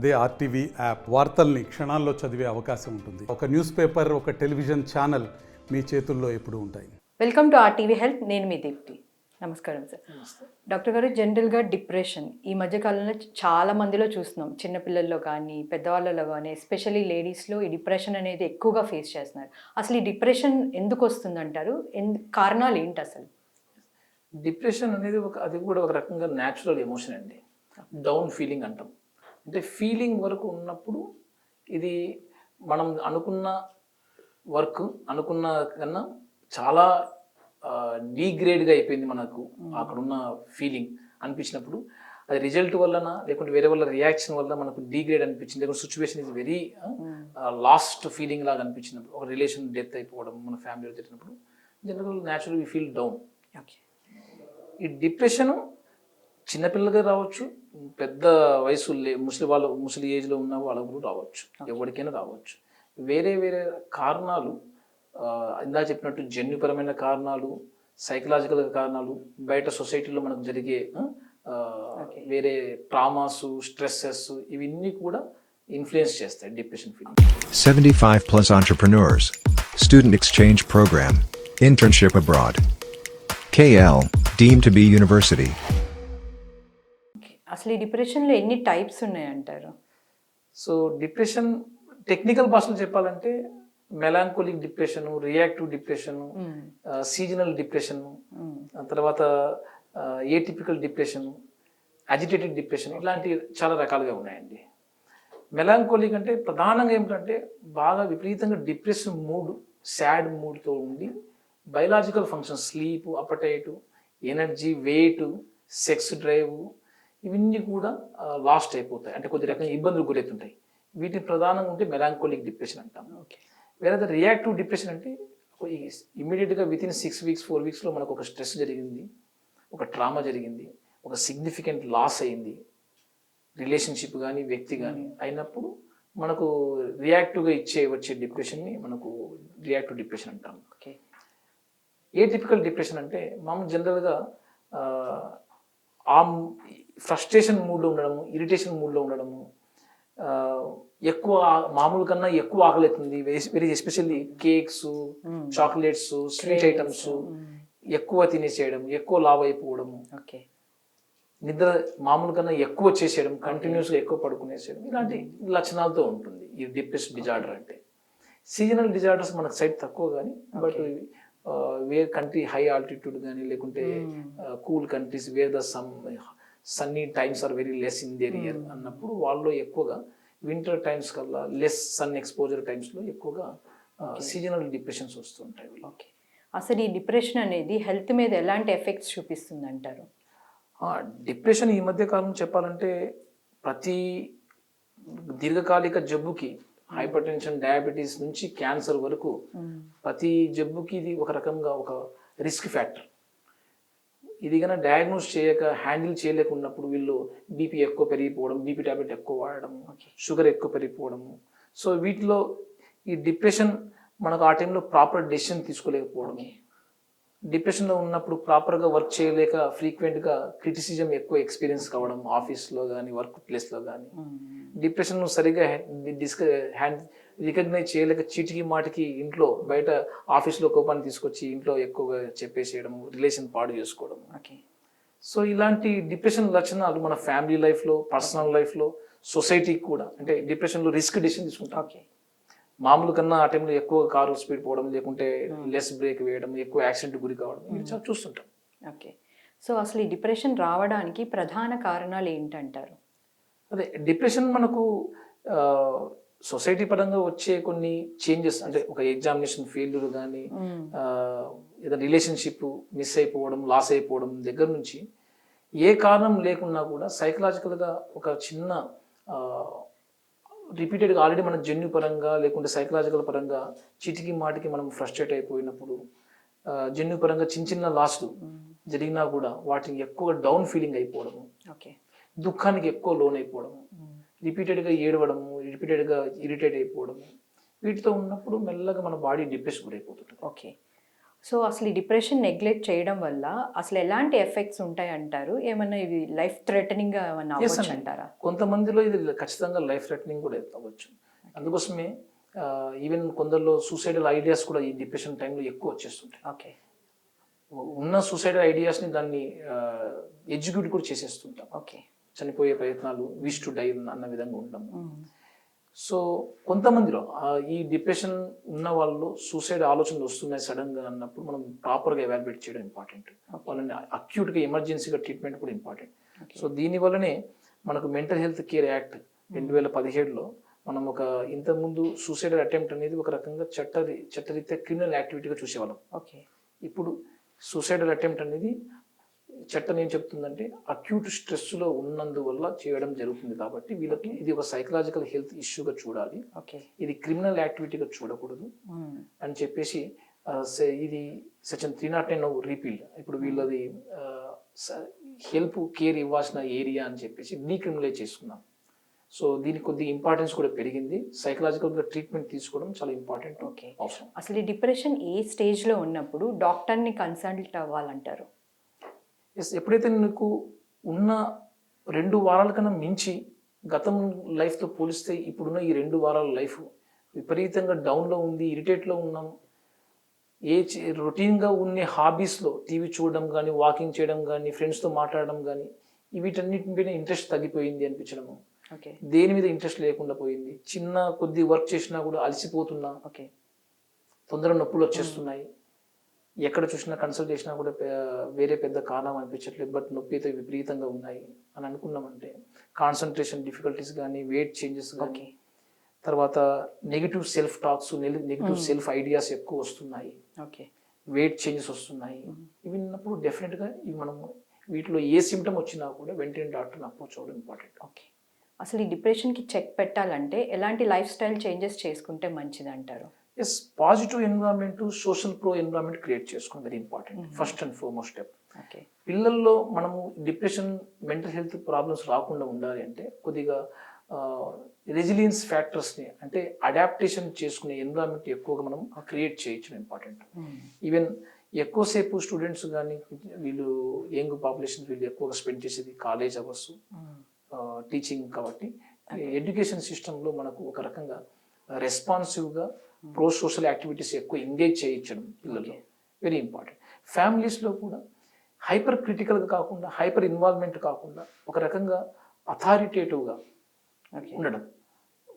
అదే RTV app వార్తల్ని క్షణాల్లో చదివే అవకాశం ఉంటుంది. ఒక న్యూస్ పేపర్ ఒక టెలివిజన్ ఛానల్ మీ చేతుల్లో ఎప్పుడూ ఉంటాయి. Welcome to R TV health. నేను మీ దీప్తి. నమస్కారం సార్. డాక్టర్ గారు జనరల్గా డిప్రెషన్. ఈ మధ్య కాలంలో చాలా మందిలో చూస్తున్నాం. చిన్నపిల్లల్లో కానీ పెద్దవాళ్ళలో కానీ ఎస్పెషల్లీ లేడీస్లో ఈ డిప్రెషన్ అనేది ఎక్కువగా ఫేస్ చేస్తున్నారు. అసలు ఈ డిప్రెషన్ ఎందుకు వస్తుంది అంటారు ఎందు కారణాలు ఏంటి అసలు? డిప్రెషన్ అనేది ఒక అది కూడా ఒక రకంగా న్యాచురల్ ఎమోషన్ అండి. డౌన్ ఫీలింగ్ అంటాం. అంటే ఫీలింగ్ వరకు ఉన్నప్పుడు ఇది మనం అనుకున్న వర్క్ అనుకున్న కన్నా చాలా డీగ్రేడ్గా అయిపోయింది మనకు అక్కడున్న ఫీలింగ్ అనిపించినప్పుడు. అది రిజల్ట్ వలన లేకుంటే వేరే వాళ్ళ రియాక్షన్ వల్ల మనకు డీగ్రేడ్ అనిపించింది లేకుంటే situation is very lost feeling లాగా అనిపించినప్పుడు ఒక రిలేషన్ డెత్ అయిపోవడం మన ఫ్యామిలీలో జరిగినప్పుడు general natural we feel down okay ఈ డిప్రెషన్ చిన్నపిల్లగా రావచ్చు పెద్ద వయసు ముసలి వాళ్ళ ముసలి ఏజ్లో ఉన్న వాళ్ళకు కూడా రావచ్చు ఎవరికైనా రావచ్చు వేరే వేరే కారణాలు ఇందా చెప్పినట్టు జన్యుపరమైన కారణాలు సైకలాజికల్ కారణాలు బయట సొసైటీలో మనకు జరిగే వేరే ట్రామాస్ స్ట్రెస్సెస్ ఇవన్నీ కూడా ఇన్ఫ్లుయెన్స్ చేస్తాయి depression feeling 75 plus entrepreneurs. Student exchange program. Internship abroad. KL, deemed to be university. అసలు ఈ డిప్రెషన్లో ఎన్ని టైప్స్ ఉన్నాయంటారు? సో డిప్రెషన్ టెక్నికల్ భాషలో చెప్పాలంటే melancholic depression reactive depression seasonal depression తర్వాత ఏటిపికల్ డిప్రెషన్ అజిటేటెడ్ డిప్రెషన్ ఇట్లాంటి చాలా రకాలుగా ఉన్నాయండి. మెలాంకోలిక్ అంటే ప్రధానంగా ఏమిటంటే బాగా విపరీతంగా డిప్రెషన్ మూడ్ సాడ్ మూడ్తో ఉండి biological function sleep appetite energy weight sex drive ఇవన్నీ కూడా లాస్ట్ అయిపోతాయి. అంటే కొద్ది రకంగా ఇబ్బందులు గురవుతుంటాయి. వీటిని ప్రధానంగా ఉంటే మెలాంకోలిక్ డిప్రెషన్ అంటాం. ఓకే. వేరే రియాక్టివ్ డిప్రెషన్ అంటే ఇమీడియట్గా within six weeks four వీక్స్లో మనకు ఒక స్ట్రెస్ జరిగింది ఒక ట్రామా జరిగింది ఒక సిగ్నిఫికెంట్ లాస్ అయింది. రిలేషన్షిప్ కానీ వ్యక్తి కానీ అయినప్పుడు మనకు రియాక్టివ్గా ఇచ్చే వచ్చే డిప్రెషన్ని మనకు రియాక్టివ్ డిప్రెషన్ అంటాం. ఓకే. ఏ టిపికల్ డిప్రెషన్ అంటే మామూలు జనరల్గా ఆ ఫ్రస్ట్రేషన్ మూడ్లో ఉండడము ఇరిటేషన్ మూడ్లో ఉండడము ఎక్కువ మామూలు కన్నా ఎక్కువ ఆకలి అవుతుంది very especially cakes chocolates sweet items ఎక్కువ తినేసేయడం ఎక్కువ లావ్ అయిపోవడము. ఓకే నిద్ర మామూలు కన్నా ఎక్కువ చేసేయడం కంటిన్యూస్గా ఎక్కువ పడుకునేసేయడం ఇలాంటి లక్షణాలతో ఉంటుంది. ఈ డిప్రెషన్ డిజార్డర్ అంటే. సీజనల్ డిజార్డర్స్ మనకు సైడ్ తక్కువ కానీ but where country high altitude కానీ లేకుంటే cool countries where the some sunny times are very less in their year అన్నప్పుడు వాళ్ళు ఎక్కువగా వింటర్ టైమ్స్ కల్లా లెస్ సన్ ఎక్స్పోజర్ టైమ్స్లో ఎక్కువగా సీజనల్ డిప్రెషన్స్ వస్తుంటాయి. ఓకే అసలు ఈ డిప్రెషన్ అనేది హెల్త్ మీద ఎలాంటి ఎఫెక్ట్స్ చూపిస్తుంది అంటారు డిప్రెషన్ ఈ మధ్య కాలం చెప్పాలంటే ప్రతి దీర్ఘకాలిక జబ్బుకి హైపర్ టెన్షన్ డయాబెటీస్ నుంచి క్యాన్సర్ వరకు ప్రతి జబ్బుకి ఇది ఒక రకంగా ఒక రిస్క్ ఫ్యాక్టర్ ఇది కన్నా డయాగ్నోస్ చేయక హ్యాండిల్ చేయలేకున్నప్పుడు వీళ్ళు బీపీ ఎక్కువ పెరిగిపోవడం బీపీ టాబ్లెట్ ఎక్కువ వాడడం షుగర్ ఎక్కువ పెరిగిపోవడము. సో వీటిలో ఈ డిప్రెషన్ మనకు ఆ టైంలో ప్రాపర్ డెసిషన్ తీసుకోలేకపోవడం డిప్రెషన్లో ఉన్నప్పుడు ప్రాపర్గా వర్క్ చేయలేక ఫ్రీక్వెంట్గా క్రిటిసిజం ఎక్కువ ఎక్స్పీరియన్స్ కావడం ఆఫీస్లో కానీ వర్క్ ప్లేస్లో కానీ డిప్రెషన్ సరిగా డిస్క హ్యాండ్ రికగ్నైజ్ చేయలేక చీటికి మాటికి ఇంట్లో బయట ఆఫీస్లో కోపాన్ని తీసుకొచ్చి ఇంట్లో ఎక్కువగా చెప్పేసేయడం రిలేషన్ పాడు చేసుకోవడం. ఓకే సో ఇలాంటి డిప్రెషన్ లక్షణాలు మన ఫ్యామిలీ లైఫ్లో పర్సనల్ లైఫ్లో సొసైటీకి కూడా అంటే డిప్రెషన్లో రిస్క్ డిసిషన్ తీసుకుంటాం. ఓకే మామూలు కన్నా ఆ టైంలో ఎక్కువ కారు స్పీడ్ పోవడం లేకుంటే లెస్ బ్రేక్ వేయడం ఎక్కువ యాక్సిడెంట్ గురి కావడం ఇవి చాలా చూస్తుంటాం. ఓకే సో అసలు ఈ డిప్రెషన్ రావడానికి ప్రధాన కారణాలు ఏంటంటారు? అదే డిప్రెషన్ మనకు సొసైటీ పరంగా వచ్చే కొన్ని చేంజెస్ అంటే ఒక ఎగ్జామినేషన్ ఫెయిల్యూర్ కానీ ఏదైనా రిలేషన్షిప్ మిస్ అయిపోవడం లాస్ అయిపోవడం దగ్గర నుంచి ఏ కారణం లేకున్నా కూడా సైకలాజికల్గా ఒక చిన్న రిపీటెడ్గా ఆల్రెడీ మన జన్యు పరంగా లేకుంటే సైకలాజికల్ పరంగా చిటికి మాటికి మనం ఫ్రస్ట్రేట్ అయిపోయినప్పుడు జన్యు పరంగా చిన్న చిన్న లాస్లు జరిగినా కూడా వాటిని ఎక్కువ డౌన్ ఫీలింగ్ అయిపోవడము ఓకే. దుఃఖానికి ఎక్కువ లోన్ అయిపోవడము రిపీటెడ్గా ఏడవడము రిపీటెడ్గా ఇరిటేట్ అయిపోవడము వీటితో ఉన్నప్పుడు మెల్లగా మన బాడీ డిప్రెషన్ గురైపోతుంది ఓకే. సో అసలు ఈ డిప్రెషన్ నెగ్లెక్ట్ చేయడం వల్ల అసలు ఎలాంటి ఎఫెక్ట్స్ ఉంటాయి అంటారు? ఏమన్నా ఇవి లైఫ్ థ్రెటనింగ్ ఏమన్నా. అంటారా? కొంతమందిలో ఇది ఖచ్చితంగా లైఫ్ థ్రెటనింగ్ కూడా అవ్వచ్చు. అందుకోసమే ఈవెన్ కొందరిలో సూసైడల్ ఐడియాస్ కూడా ఈ డిప్రెషన్ టైంలో ఎక్కువ వచ్చేస్తుంటాయి. ఓకే. ఉన్న సూసైడల్ ఐడియాస్ని దాన్ని ఎగ్జిక్యూట్ కూడా చేసేస్తుంటాం. ఓకే. చనిపోయే ప్రయత్నాలు విష్ టు డై అన్న విధంగా ఉంటాం సో కొంతమందిలో ఈ డిప్రెషన్ ఉన్న వాళ్ళు సూసైడ్ ఆలోచనలు వస్తున్నాయి సడన్గా అన్నప్పుడు మనం ప్రాపర్గా ఎవాల్యుయేట్ చేయడం ఇంపార్టెంట్ వాళ్ళని అక్యూట్గా ఎమర్జెన్సీగా ట్రీట్మెంట్ కూడా ఇంపార్టెంట్ సో దీని వల్లనే మనకు మెంటల్ హెల్త్ కేర్ యాక్ట్ రెండు వేల పదిహేడులో మనం ఒక ఇంతకుముందు సూసైడల్ అటెంప్ట్ అనేది ఒక రకంగా చట్ట చట్టరీత్యా క్రిమినల్ యాక్టివిటీగా చూసేవాళ్ళం. ఓకే ఇప్పుడు సూసైడల్ అటెంప్ట్ అనేది చట్టం ఏం చెప్తుందంటే అక్యూట్ స్ట్రెస్లో ఉన్నందువల్ల చేయడం జరుగుతుంది కాబట్టి వీళ్ళకి ఇది ఒక సైకలాజికల్ హెల్త్ ఇష్యూగా చూడాలి. ఓకే. ఇది క్రిమినల్ యాక్టివిటీగా చూడకూడదు అని చెప్పేసి ఇది section three not nine repeal ఇప్పుడు వీళ్ళది హెల్ప్ కేర్ ఇవ్వాల్సిన ఏరియా అని చెప్పేసి డీక్రిమినలైజ్ చేసుకున్నాం. సో దీనికి కొద్ది ఇంపార్టెన్స్ కూడా పెరిగింది. సైకలాజికల్గా ట్రీట్మెంట్ తీసుకోవడం చాలా ఇంపార్టెంట్. అవసరం. అసలు ఈ డిప్రెషన్ ఏ స్టేజ్లో ఉన్నప్పుడు డాక్టర్ని కన్సల్ట్ అవ్వాలంటారు? ఎస్ ఎప్పుడైతే నీకు ఉన్న రెండు వారాల కన్నా మించి గతం లైఫ్తో పోలిస్తే ఇప్పుడున్న ఈ రెండు వారాల లైఫ్ విపరీతంగా డౌన్లో ఉంది ఇరిటేట్లో ఉన్నాం. ఏ రొటీన్గా ఉండే హాబీస్లో టీవీ చూడడం కానీ వాకింగ్ చేయడం కానీ ఫ్రెండ్స్తో మాట్లాడడం కానీ వీటన్నిటి మీద ఇంట్రెస్ట్ తగ్గిపోయింది అనిపించడము. ఓకే. దేని మీద ఇంట్రెస్ట్ లేకుండా పోయింది. చిన్న కొద్ది వర్క్ చేసినా కూడా అలసిపోతున్నా. ఓకే. తొందర నొప్పులు వచ్చేస్తున్నాయి. ఎక్కడ చూసినా కన్సల్ట్ చేసినా కూడా వేరే పెద్ద కారణం అనిపించట్లేదు. బట్ నొప్పి అయితే విపరీతంగా ఉన్నాయి అని అనుకున్నామంటే కాన్సన్ట్రేషన్ డిఫికల్టీస్ కానీ వెయిట్ చేంజెస్ కానీ తర్వాత negative self talks negative self ideas ఎక్కువ వస్తున్నాయి. ఓకే. వెయిట్ చేంజెస్ వస్తున్నాయి. ఇవి ఉన్నప్పుడు డెఫినెట్గా ఇవి మనము వీటిలో ఏ సిమ్టమ్ వచ్చినా కూడా వెంటనే డాక్టర్ని అప్రోచ్ అవ్వడం ఇంపార్టెంట్ ఓకే. అసలు ఈ డిప్రెషన్కి చెక్ పెట్టాలంటే ఎలాంటి లైఫ్ స్టైల్ చేంజెస్ చేసుకుంటే మంచిది అంటారు yes positive environment social pro environment create చేసుకోవడం very important first and foremost step okay పిల్లల్లో మనము డిప్రెషన్ మెంటల్ హెల్త్ ప్రాబ్లమ్స్ రాకుండా ఉండాలి అంటే కొద్దిగా రెసిలియన్స్ ఫ్యాక్టర్స్ని అంటే అడాప్టేషన్ చేసుకునే ఎన్విరాన్మెంట్ ఎక్కువగా మనం క్రియేట్ చేయొచ్చు. ఇంపార్టెంట్ ఈవెన్ ఎక్కువసేపు స్టూడెంట్స్ కానీ వీళ్ళు యంగ్ పాపులేషన్ వీళ్ళు ఎక్కువగా స్పెండ్ చేసేది కాలేజ్ అవర్స్ టీచింగ్ కాబట్టి ఎడ్యుకేషన్ సిస్టంలో మనకు ఒక రకంగా రెస్పాన్సివ్గా ప్రో సోషల్ యాక్టివిటీస్ ఎక్కువ ఎంగేజ్ చేయించడం పిల్లలు వెరీ ఇంపార్టెంట్ ఫ్యామిలీస్లో కూడా హైపర్ క్రిటికల్గా కాకుండా హైపర్ ఇన్వాల్వ్మెంట్ కాకుండా ఒక రకంగా అథారిటేటివ్గా ఉండడం.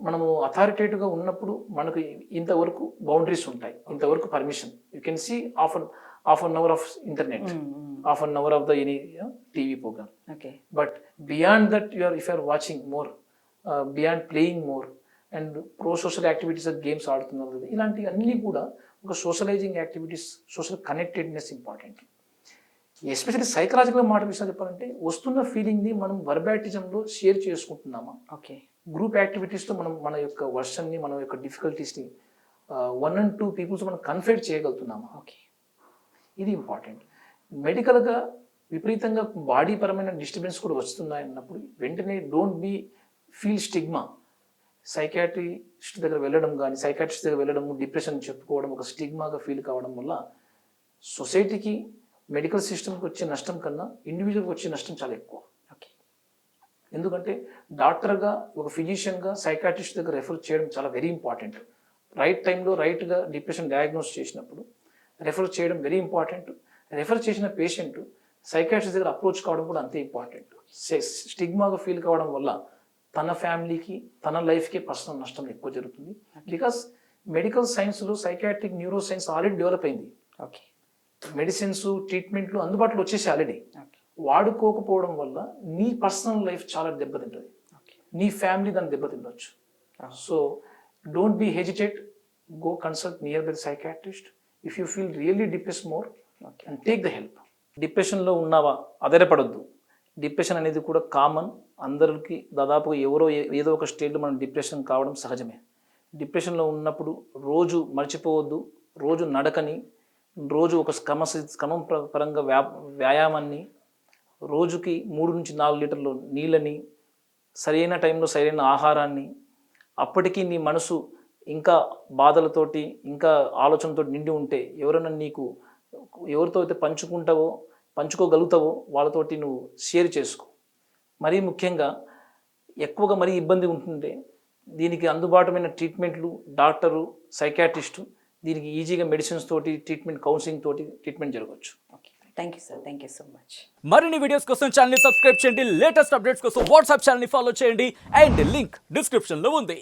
మనము అథారిటేటివ్గా ఉన్నప్పుడు మనకు ఇంతవరకు బౌండరీస్ ఉంటాయి. ఇంతవరకు permission you can see half an half an hour of internet half an hour of the any TV programme okay but beyond that you're if you're watching more beyond playing more and pro social activities games ఆడుతున్నారు కదా ఇలాంటి అన్నీ కూడా ఒక socialising activities social connectedness important especially psychological మాట విషయం చెప్పాలంటే వస్తున్న ఫీలింగ్ని మనం వర్బాటిజంలో షేర్ చేసుకుంటున్నామా? ఓకే గ్రూప్ యాక్టివిటీస్తో మనం మన యొక్క వర్షన్ని మన యొక్క డిఫికల్టీస్ని వన్ అండ్ టూ పీపుల్స్ మనం కన్ఫైడ్ చేయగలుగుతున్నామా? ఓకే ఇది ఇంపార్టెంట్ మెడికల్గా విపరీతంగా బాడీ పరమైన డిస్టర్బెన్స్ కూడా వస్తున్నాయి అన్నప్పుడు వెంటనే don't be feel stigma psychiatrist దగ్గర వెళ్ళడం కానీ సైకాట్రిస్ట్ దగ్గర వెళ్ళడం డిప్రెషన్ చెప్పుకోవడం ఒక స్టిగ్మాగా ఫీల్ కావడం వల్ల సొసైటీకి మెడికల్ సిస్టమ్కి వచ్చే నష్టం కన్నా ఇండివిజువల్కి వచ్చే నష్టం చాలా ఎక్కువ. ఓకే. ఎందుకంటే డాక్టర్గా ఒక ఫిజిషియన్గా సైకాట్రిస్ట్ దగ్గర రెఫర్ చేయడం చాలా వెరీ ఇంపార్టెంట్ రైట్ టైంలో రైట్గా డిప్రెషన్ డయాగ్నోస్ చేసినప్పుడు రెఫర్ చేయడం వెరీ ఇంపార్టెంట్ రెఫర్ చేసిన పేషెంట్ సైకాట్రిస్ట్ దగ్గర అప్రోచ్ కావడం కూడా అంతే ఇంపార్టెంట్ స్టిగ్మాగా ఫీల్ కావడం వల్ల తన ఫ్యామిలీకి తన లైఫ్కి పర్సనల్ నష్టం ఎక్కువ జరుగుతుంది. బికాస్ మెడికల్ సైన్స్లో psychiatric neuroscience already develop అయింది. ఓకే. మెడిసిన్స్ ట్రీట్మెంట్లు అందుబాటులో వచ్చేసి ఆల్రెడీ. వాడుకోకపోవడం వల్ల నీ పర్సనల్ లైఫ్ చాలా దెబ్బతింటుంది. నీ ఫ్యామిలీ దాన్ని దెబ్బతిండొచ్చు so don't be hesitate. Go consult nearby psychiatrist. If you feel really depress more and take the help. డిప్రెషన్లో ఉన్నావా? అదరపడద్దు డిప్రెషన్ అనేది కూడా కామన్. అందరికి దాదాపుగా ఎవరో ఏదో ఒక స్టేట్లో మనం డిప్రెషన్ కావడం సహజమే. డిప్రెషన్లో ఉన్నప్పుడు రోజు మర్చిపోవద్దు రోజు నడకని రోజు ఒక క్రమ క్రమం పరంగా వ్యా వ్యాయామాన్ని రోజుకి మూడు నుంచి నాలుగు లీటర్లు నీళ్ళని సరైన టైంలో సరైన ఆహారాన్ని అప్పటికీ నీ మనసు ఇంకా బాధలతోటి ఇంకా ఆలోచనతో నిండి ఉంటే ఎవరైనా నీకు ఎవరితో అయితే పంచుకుంటావో పంచుకోగలుగుతావో వాళ్ళతోటి నువ్వు షేర్ చేసుకో. మరీ ముఖ్యంగా ఎక్కువగా మరీ ఇబ్బంది ఉంటుంటే దీనికి అందుబాటుమైన ట్రీట్మెంట్లు డాక్టరు సైకాట్రిస్టు దీనికి ఈజీగా మెడిసిన్స్ తోటి ట్రీట్మెంట్ కౌన్సిలింగ్ తోటి ట్రీట్మెంట్ జరగవచ్చు. Okay thank you sir thank you so much మరిన్ని వీడియోస్ కోసం ఛానల్ సబ్స్క్రైబ్ చేయండి. లేటెస్ట్ అప్డేట్స్ కోసం వాట్సాప్ ఛానల్ ఫాలో చేయండి. అండ్ లింక్ డిస్క్రిప్షన్లో ఉంది.